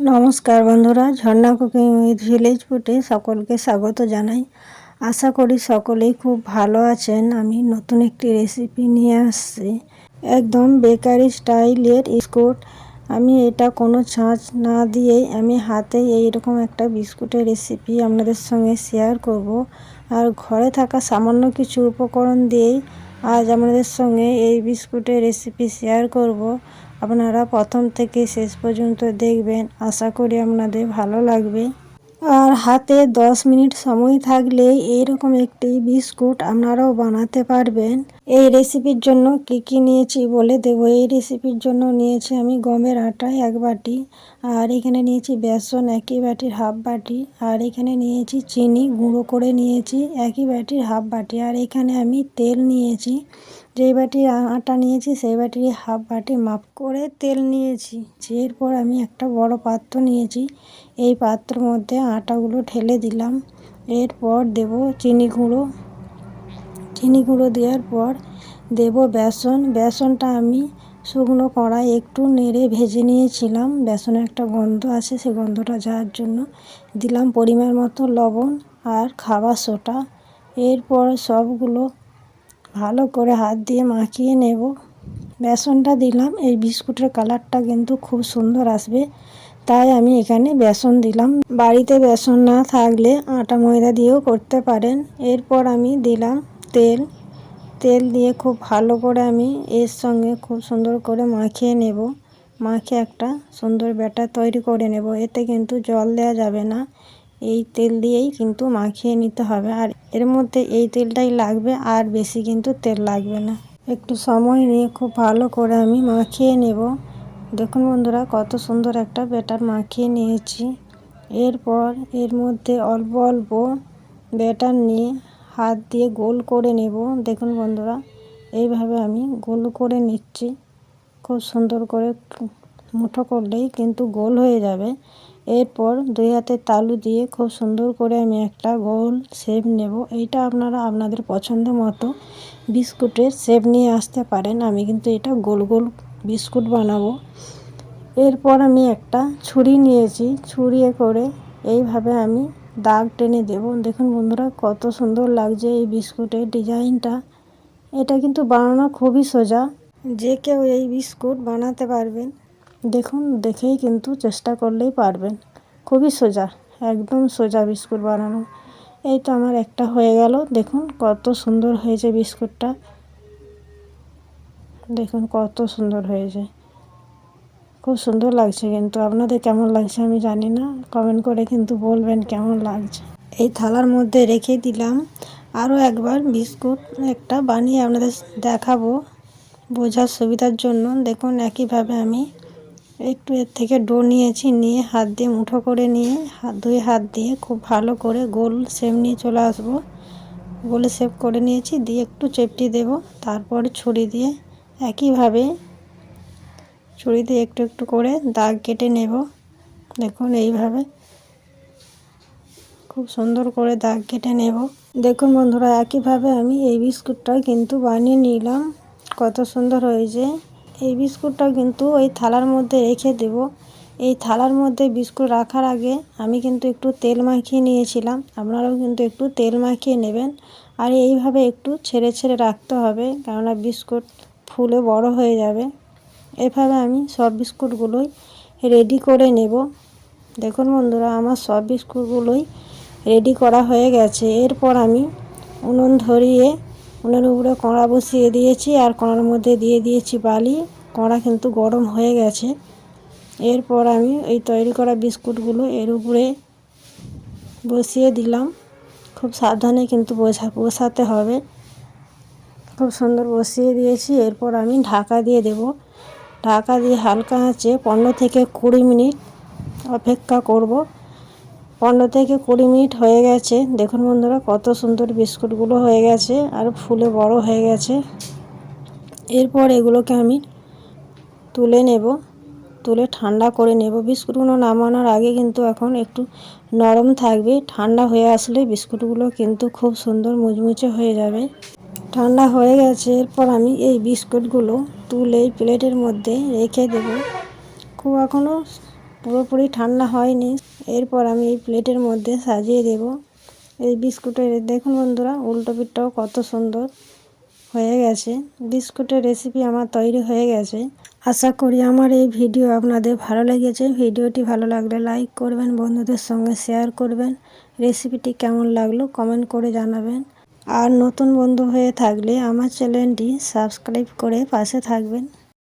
নমস্কার বন্ধুরা, ঝর্ণা cooking with village ফুটে সকলকে স্বাগত জানাই। আশা করি সকলেই খুব ভালো আছেন। আমি নতুন একটি রেসিপি নিয়ে আসছি। একদম বেকারি স্টাইলের বিস্কুট। আমি এটা কোনো ছাঁচ না দিয়েই আমি হাতে এইরকম একটা বিস্কুটের রেসিপি আপনাদের সঙ্গে শেয়ার করব। আর ঘরে থাকা সামান্য কিছু উপকরণ দিয়েই আজ আপনাদের সঙ্গে এই বিস্কুটের রেসিপি শেয়ার করব। আপনারা প্রথম থেকে শেষ পর্যন্ত দেখবেন। আশা করি আপনাদের ভালো লাগবে। আর হাতে 10 মিনিট সময় থাকলে এরকম একটি বিস্কুট আপনারাও বানাতে পারবেন। এই রেসিপির জন্য কি কি নিয়েছি বলে দেবো। এই রেসিপির জন্য নিয়েছি আমি গমের আটা এক বাটি, আর এখানে নিয়েছি বেসন একই বাটির হাফ বাটি, আর এখানে নিয়েছি চিনি গুঁড়ো করে নিয়েছি একই বাটির হাফ বাটি, আর এখানে আমি তেল নিয়েছি। যেই বাটি আটা নিয়েছি সেই বাটির হাফ বাটি মাপ করে তেল নিয়েছি। এরপর আমি একটা বড় পাত্র নিয়েছি, এই পাত্রের মধ্যে আটাগুলো ঢেলে দিলাম। এরপর দেব চিনি গুঁড়ো। চিনি গুঁড়ো দেওয়ার পর দেব বেসন। বেসনটা আমি শুকনো কড়াই একটু নেড়ে ভেজে নিয়েছিলাম। বেসনের একটা গন্ধ আছে সে গন্ধটা যাওয়ার জন্য দিলাম পরিমাণ মতো লবণ আর খাবার সোটা এরপর সবগুলো ভালো করে হাত দিয়ে মাখিয়ে নেব। বেসনটা দিলাম, এই বিস্কুটের কালারটা কিন্তু খুব সুন্দর আসবে। তাই আমি এখানে বেসন দিলাম। বাড়িতে বেসন না থাকলে আটা ময়দা দিয়েও করতে পারেন। এরপর আমি দিলাম তেল তেল দিয়ে খুব ভালো করে আমি এর সঙ্গে খুব সুন্দর করে মাখিয়ে নেব। মাখে একটা সুন্দর ব্যাটার তৈরি করে নেব। এতে কিন্তু জল দেওয়া যাবে না। এই তেল দিয়েই কিন্তু মাখিয়ে নিতে হবে। আর এর মধ্যে এই তেলটাই লাগবে, আর বেশি কিন্তু তেল লাগবে না। একটু সময় নিয়ে খুব ভালো করে আমি মাখিয়ে নেব। দেখুন বন্ধুরা, কত সুন্দর একটা ব্যাটার মাখিয়ে নিয়েছি। এরপর এর মধ্যে অল্প অল্প ব্যাটার নিয়ে হাত দিয়ে গোল করে নেব। দেখুন বন্ধুরা, এইভাবে আমি গোল করে নিচ্ছি। খুব সুন্দর করে মুঠো করলেই কিন্তু গোল হয়ে যাবে। এরপর দুই হাতের তালু দিয়ে খুব সুন্দর করে আমি একটা গোল শেপ নেব। এইটা আপনারা আপনাদের পছন্দ মতো বিস্কুটের শেপ নিয়ে আসতে পারেন। আমি কিন্তু এটা গোল গোল বিস্কুট বানাবো। এরপর আমি একটা ছুরি নিয়েছি। ছুরিয়ে করে এইভাবে আমি দাগ টেনে দেব। দেখুন বন্ধুরা, কত সুন্দর লাগছে এই বিস্কুটের ডিজাইনটা। এটা কিন্তু বানানো খুবই সোজা। যে কেউ এই বিস্কুট বানাতে পারবেন, দেখুন, দেখেই কিন্তু চেষ্টা করলেই পারবেন। খুবই সোজা, একদম সোজা বিস্কুট বানানো। এই তো আমার একটা হয়ে গেল। দেখুন, কত সুন্দর হয়েছে বিস্কুটটা। দেখুন, কত সুন্দর হয়েছে। খুব সুন্দর লাগছে কিন্তু, আপনাদের কেমন লাগছে আমি জানি না। কমেন্ট করে কিন্তু বলবেন কেমন লাগছে। এই থালার মধ্যে রেখে দিলাম। আরও একবার বিস্কুট, একটা বানিয়ে আপনাদের দেখাবো বোঝার সুবিধার জন্য। দেখুন, একইভাবে আমি একটু এর থেকে ডো নিয়েছি, নিয়ে হাত দিয়ে মুঠো করে নিয়ে, হাত দুই হাত দিয়ে খুব ভালো করে গোল শেপ নিয়ে চলে আসব। গোল শেপ করে নিয়েছি, দিয়ে একটু চেপটি দেব, তারপর ছুরি দিয়ে একইভাবে ছুরি দিয়ে একটু একটু করে দাগ কেটে নেব। দেখুন এইভাবে খুব সুন্দর করে দাগ কেটে নেব। দেখুন বন্ধুরা, একইভাবে আমি এই বিস্কুটটা কিন্তু বানিয়ে নিলাম। কত সুন্দর হয়েছে। এই বিস্কুটটা কিন্তু ওই থালার মধ্যে রেখে দেব। এই থালার মধ্যে বিস্কুট রাখার আগে আমি কিন্তু একটু তেল মাখিয়ে নিয়েছিলাম। আপনারাও কিন্তু একটু তেল মাখিয়ে নেবেন। আর এইভাবে একটু ছেড়ে ছেড়ে রাখতে হবে, কেননা বিস্কুট ফুলে বড় হয়ে যাবে। এভাবে আমি সব বিস্কুটগুলোই রেডি করে নেব। দেখুন বন্ধুরা, আমার সব বিস্কুটগুলোই রেডি করা হয়ে গেছে। এরপর আমি উনুন ধরিয়ে, উনুনের উপরে কড়া বসিয়ে দিয়েছি আর কড়ার মধ্যে দিয়ে দিয়েছি বালি। কড়া কিন্তু গরম হয়ে গেছে। এরপর আমি এই তৈরি করা বিস্কুটগুলো এর উপরে বসিয়ে দিলাম। খুব সাবধানে কিন্তু বসা, বসাতে হবে। খুব সুন্দর বসিয়ে দিয়েছি। এরপর আমি ঢাকা দিয়ে দেব। ঢাকা দিয়ে হালকা আঁচে পনেরো থেকে কুড়ি মিনিট অপেক্ষা করব। পনেরো থেকে কুড়ি মিনিট হয়ে গেছে। দেখুন বন্ধুরা, কত সুন্দর বিস্কুটগুলো হয়ে গেছে আর ফুলে বড় হয়ে গেছে। এরপর এগুলোকে আমি তুলে নেব, তুলে ঠান্ডা করে নেব। বিস্কুটগুলো নামানোর আগে কিন্তু এখন একটু নরম থাকবে। ঠান্ডা হয়ে আসলে বিস্কুটগুলো কিন্তু খুব সুন্দর মুচমুচে হয়ে যাবে। ঠান্ডা হয়ে গেছে, এরপর আমি এই বিস্কুটগুলো তুলে প্লেটের মধ্যে রেখে দেব। খুব এখনও পুরোপুরি ঠান্ডা হয়নি। এরপর আমি এই প্লেটের মধ্যে সাজিয়ে দেব এই বিস্কুটের। দেখুন বন্ধুরা, উল্টো পিঠটাও কত সুন্দর হয়ে গেছে। বিস্কুটের রেসিপি আমার তৈরি হয়ে গেছে। আশা করি আমার এই ভিডিও আপনাদের ভালো লেগেছে। ভিডিওটি ভালো লাগলে লাইক করবেন, বন্ধুদের সঙ্গে শেয়ার করবেন। রেসিপিটি কেমন লাগল কমেন্ট করে জানাবেন। আর নতুন বন্ধু হয়ে থাকলে আমার চ্যানেলটি সাবস্ক্রাইব করে পাশে থাকবেন।